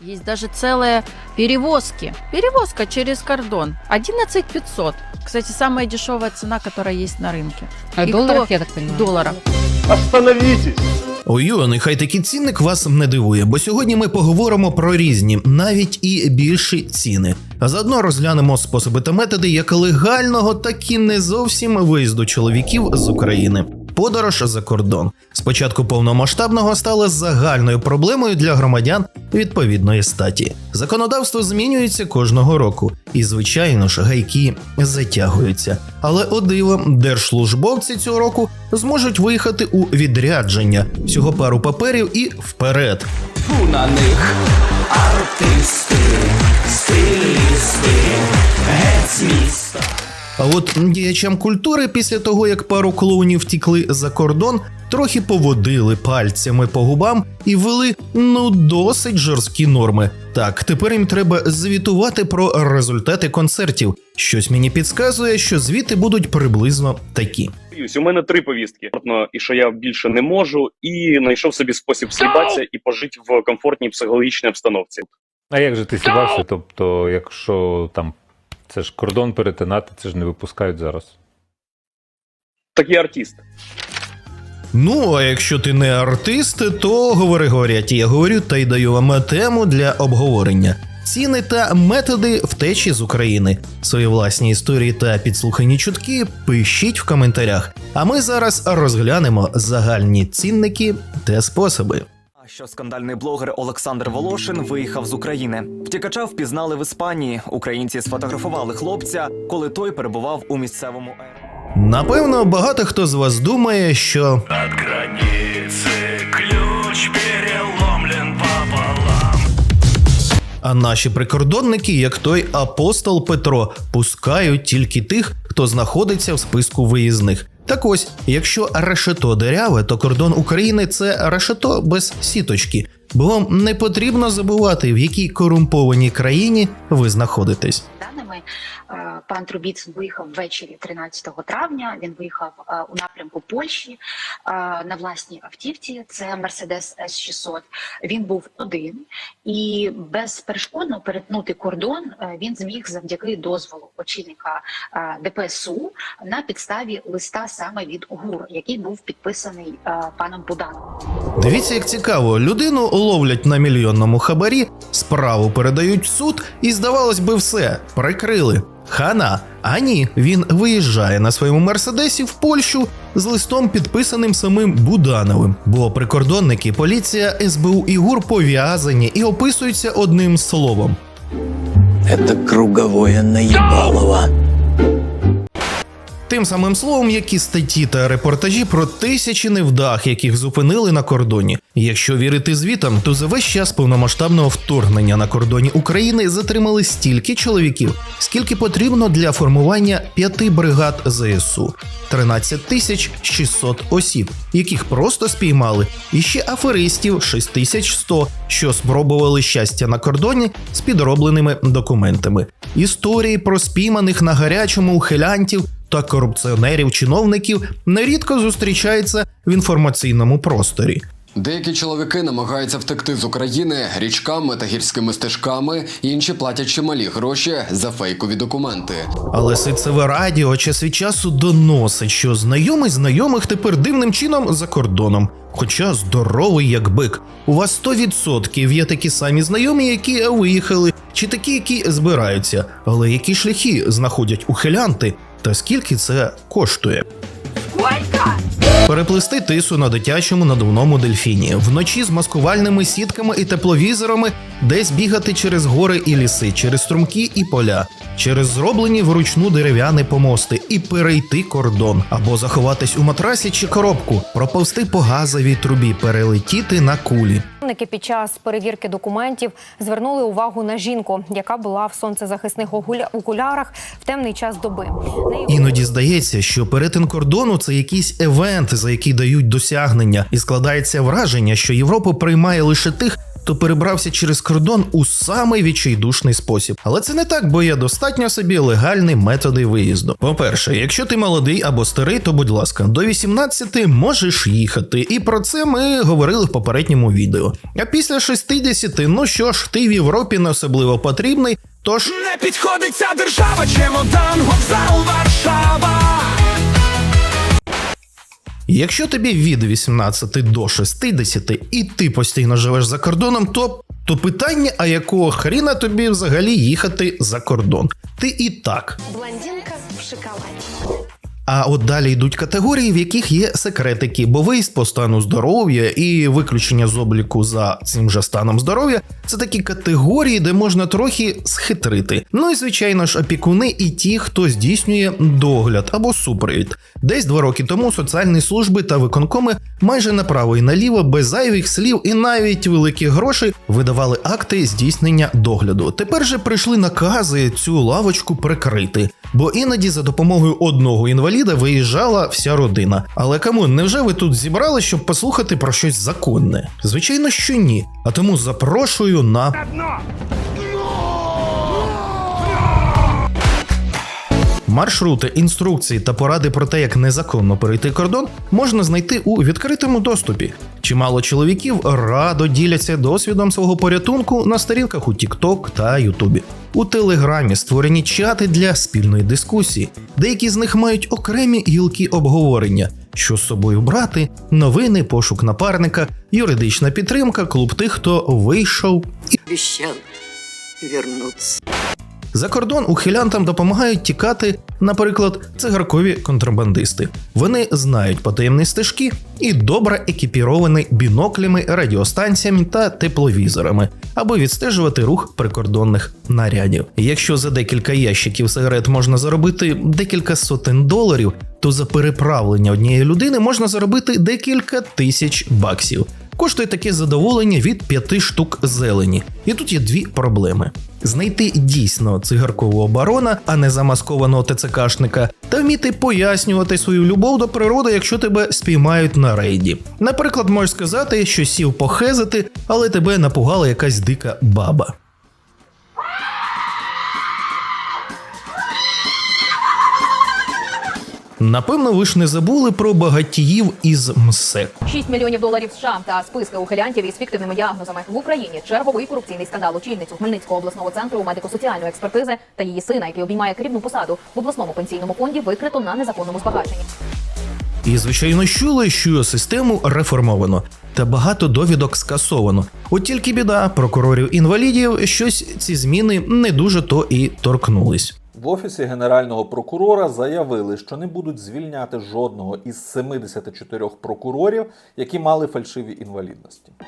Есть даже целые перевозки. Перевозка через кордон. 11 500. Кстати, самая дешевая цена, которая есть на рынке. А И долларов, кто- я так понимаю? Долларов. Остановитесь! Ой, нехай такий цінник вас не дивує, бо сьогодні ми поговоримо про різні, навіть і більші ціни. А заодно розглянемо способи та методи як легального, так і не зовсім виїзду чоловіків з України. Подорож за кордон спочатку повномасштабного стала загальною проблемою для громадян відповідної статі. Законодавство змінюється кожного року, і звичайно ж гайки затягуються. Але о диво, держслужбовці цього року зможуть виїхати у відрядження всього пару паперів і вперед. Фу на них артисти, стилісти, геть міста. А от діячам культури після того, як пару клоунів втікли за кордон, трохи поводили пальцями по губам і ввели ну досить жорсткі норми. Так, тепер їм треба звітувати про результати концертів. Щось мені підказує, що звіти будуть приблизно такі. У мене три повістки. І що я більше не можу, і знайшов собі спосіб з'їбатися і пожити в комфортній психологічній обстановці. А як же ти сібався? Тобто, якщо там це ж кордон перетинати, це ж не випускають зараз. Так я артист. Ну, а якщо ти не артист, то говори говорять, я говорю та й даю вам тему для обговорення. Ціни та методи втечі з України. Свої власні історії та підслухані чутки пишіть в коментарях. А ми зараз розглянемо загальні цінники та способи. Що скандальний блогер Олександр Волошин виїхав з України. Втікача впізнали в Іспанії. Українці сфотографували хлопця, коли той перебував у місцевому. Напевно, багато хто з вас думає, що От границы ключ переломлен пополам. А наші прикордонники, як той апостол Петро, пускають тільки тих, хто знаходиться в списку виїзних. Так ось, якщо решето деряве, то кордон України це решето без сіточки, бо вам не потрібно забувати, в якій корумпованій країні ви знаходитесь. даними е, пан Трубіцин виїхав ввечері 13 травня. Він виїхав е, у напрямку Польщі е, на власній автівці. Це Мерседес С 600 Він був один і безперешкодно перетнути кордон е, він зміг завдяки дозволу очільника е, ДПСУ на підставі листа саме від ГУР, який був підписаний е, паном Буданом. Дивіться, як цікаво, людину ловлять на мільйонному хабарі, справу передають в суд, і здавалось би, все прикрили. Хана, а ні, він виїжджає на своєму мерседесі в Польщу з листом, підписаним самим Будановим. Бо прикордонники, поліція, СБУ і ГУР пов'язані і описуються одним словом. Это круговое наебалово. Тим самим словом, як і статті та репортажі про тисячі невдах, яких зупинили на кордоні. Якщо вірити звітам, то за весь час повномасштабного вторгнення на кордоні України затримали стільки чоловіків, скільки потрібно для формування п'яти бригад ЗСУ. 13 тисяч 600 осіб, яких просто спіймали, і ще аферистів 6100, що спробували щастя на кордоні з підробленими документами. Історії про спійманих на гарячому ухилянтів та корупціонерів-чиновників нерідко зустрічаються в інформаційному просторі. Деякі чоловіки намагаються втекти з України річками та гірськими стежками, інші платять чималі гроші за фейкові документи. Але ситцеве радіо час від часу доносить, що знайомий знайомих тепер дивним чином за кордоном. Хоча здоровий як бик. У вас 100% є такі самі знайомі, які виїхали, чи такі, які збираються. Але які шляхи знаходять ухилянти, та скільки це коштує? Переплисти тису на дитячому надувному дельфіні, вночі з маскувальними сітками і тепловізорами, десь бігати через гори і ліси, через струмки і поля, через зроблені вручну дерев'яні помости і перейти кордон, або заховатись у матрасі чи коробку, проповсти по газовій трубі, перелетіти на кулі. Прикордонники під час перевірки документів звернули увагу на жінку, яка була в сонцезахисних окулярах в темний час доби. Іноді здається, що перетин кордону це якийсь евент, за який дають досягнення, і складається враження, що Європа приймає лише тих, хто перебрався через кордон у самий відчайдушний спосіб. Але це не так, бо є достатньо собі легальні методи виїзду. По-перше, якщо ти молодий або старий, то будь ласка, до 18 можеш їхати. І про це ми говорили в попередньому відео. А після 60, ну що ж, ти в Європі не особливо потрібний. Тож Не підходить ця держава, чемодан, вокзал, Варшава. Якщо тобі від 18 до 60 і ти постійно живеш за кордоном, то, то питання, а якого хріна тобі взагалі їхати за кордон? Ти і так. Блондинка в шоколаде. А от далі йдуть категорії, в яких є секретики, бо виїзд по стану здоров'я і виключення з обліку за цим же станом здоров'я це такі категорії, де можна трохи схитрити. Ну і звичайно ж, опікуни і ті, хто здійснює догляд або супровід. Десь два роки тому соціальні служби та виконкоми майже направо і наліво, без зайвих слів і навіть великих грошей видавали акти здійснення догляду. Тепер же прийшли накази цю лавочку прикрити, бо іноді за допомогою одного інваліда виїжджала вся родина. Але кому невже ви тут зібрали, щоб послухати про щось законне? Звичайно, що ні. А тому запрошую на. Маршрути, інструкції та поради про те, як незаконно перейти кордон, можна знайти у відкритому доступі. Чимало чоловіків радо діляться досвідом свого порятунку на сторінках у TikTok та YouTube. У Телеграмі створені чати для спільної дискусії. Деякі з них мають окремі гілки обговорення, що з собою брати, новини, пошук напарника, юридична підтримка, клуб тих, хто вийшов і Обещал вернуться. За кордон ухилянтам допомагають тікати, наприклад, цигаркові контрабандисти. Вони знають потаємні стежки і добре екіпіровані біноклями, радіостанціями та тепловізорами, аби відстежувати рух прикордонних нарядів. Якщо за декілька ящиків сигарет можна заробити декілька сотень доларів, то за переправлення однієї людини можна заробити декілька тисяч баксів. Коштує таке задоволення від п'яти штук зелені. І тут є дві проблеми: знайти дійсно цигаркового барона, а не замаскованого ТЦКшника, та вміти пояснювати свою любов до природи, якщо тебе спіймають на рейді. Наприклад, можеш сказати, що сів похезити, але тебе напугала якась дика баба. Напевно, ви ж не забули про багатіїв із МСЕК. 6 мільйонів доларів США та списки ухилянтів із фіктивними діагнозами в Україні. Черговий корупційний скандал очільницю Хмельницького обласного центру медико-соціальної експертизи та її сина, який обіймає керівну посаду в обласному пенсійному фонді, викрито на незаконному збагаченні. І звичайно чули, що систему реформовано, та багато довідок скасовано. От тільки біда прокурорів інвалідів щось ці зміни не дуже то і торкнулись. В офісі генерального прокурора заявили, що не будуть звільняти жодного із 74 прокурорів, які мали фальшиві інвалідності. Ну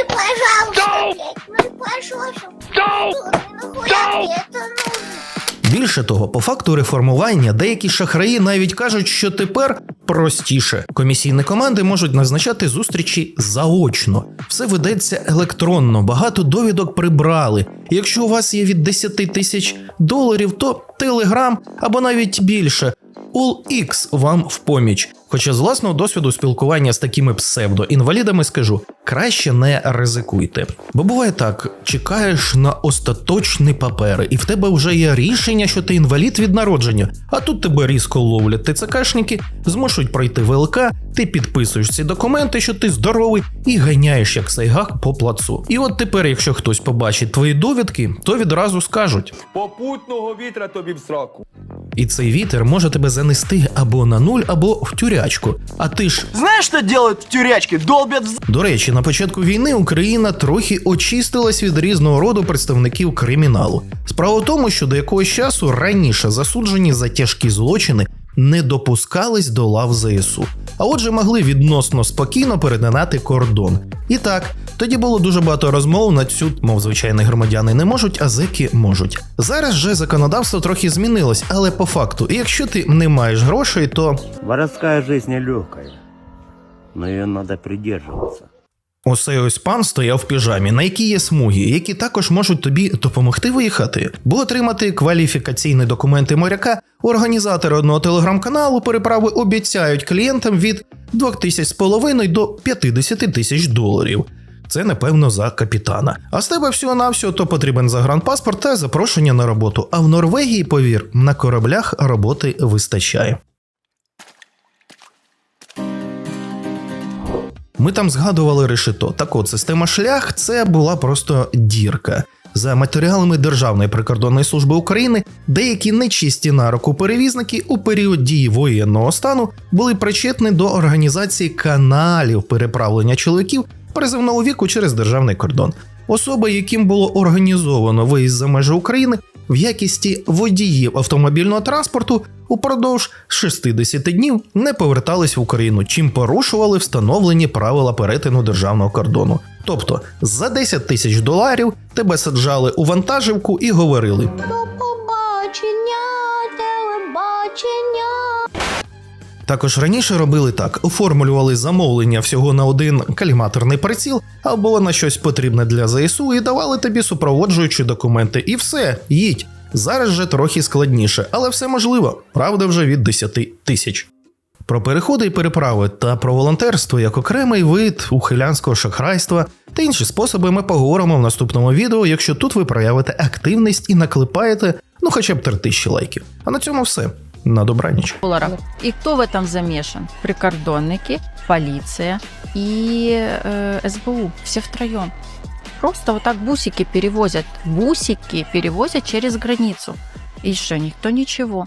і пожалуйста, блядь, ну і пожалуйста. Ну нахуя мені це нужно? Більше того, по факту реформування деякі шахраї навіть кажуть, що тепер простіше. Комісійні команди можуть назначати зустрічі заочно. Все ведеться електронно, багато довідок прибрали. Якщо у вас є від 10 тисяч доларів, то Телеграм або навіть більше. UllX вам в поміч. Хоча з власного досвіду спілкування з такими псевдоінвалідами скажу, краще не ризикуйте. Бо буває так: чекаєш на остаточні папери, і в тебе вже є рішення, що ти інвалід від народження, а тут тебе різко ловлять ТЦКшники, змушують пройти ВЛК, ти підписуєш ці документи, що ти здоровий, і ганяєш як сайгак по плацу. І от тепер, якщо хтось побачить твої довідки, то відразу скажуть. Попутного вітра тобі в сраку. І цей вітер може тебе занести або на нуль, або в тюрячку. А ти ж Знаєш, що делают в тюрячці? Долбят в До речі, на початку війни Україна трохи очистилась від різного роду представників криміналу. Справа в тому, що до якогось часу раніше засуджені за тяжкі злочини не допускались до лав ЗСУ, а отже, могли відносно спокійно перетинати кордон. І так, тоді було дуже багато розмов на цю, мов звичайні громадяни не можуть, а зеки можуть. Зараз же законодавство трохи змінилось, але по факту, якщо ти не маєш грошей, то Воровская жизнь нелегкая, но ее надо придерживаться. Оцей ось пан стояв в піжамі, на якій є смуги, які також можуть тобі допомогти виїхати, бо отримати кваліфікаційні документи моряка організатори одного телеграм-каналу переправи обіцяють клієнтам від 2 тисяч з половиною до 50 тисяч доларів. Це напевно за капітана. А з тебе всього навсього то потрібен загранпаспорт та запрошення на роботу. А в Норвегії, повір, на кораблях роботи вистачає. Ми там згадували решето. Так от, система шлях це була просто дірка. За матеріалами Державної прикордонної служби України, деякі нечисті на руку перевізники у період дії воєнного стану були причетні до організації каналів переправлення чоловіків призивного віку через державний кордон. Особи, яким було організовано виїзд за межі України в якісті водіїв автомобільного транспорту упродовж 60 днів не повертались в Україну, чим порушували встановлені правила перетину державного кордону. Тобто за 10 тисяч доларів тебе саджали у вантажівку і говорили: До побачення, телебачення. Також раніше робили так: оформлювали замовлення всього на один каліматорний приціл або на щось потрібне для ЗСУ і давали тобі супроводжуючі документи. І все, їдь. Зараз же трохи складніше, але все можливо. Правда, вже від 10 тисяч. Про переходи і переправи та про волонтерство як окремий вид ухилянського шахрайства та інші способи ми поговоримо в наступному відео, якщо тут ви проявите активність і наклепаєте ну хоча б 3000 лайків. А на цьому все. На добраніч. И кто в этом замешан? Прикордонники, полиция и э, СБУ. Все втроем. Просто вот так бусики перевозят. Бусики перевозят через границу. И что, никто ничего.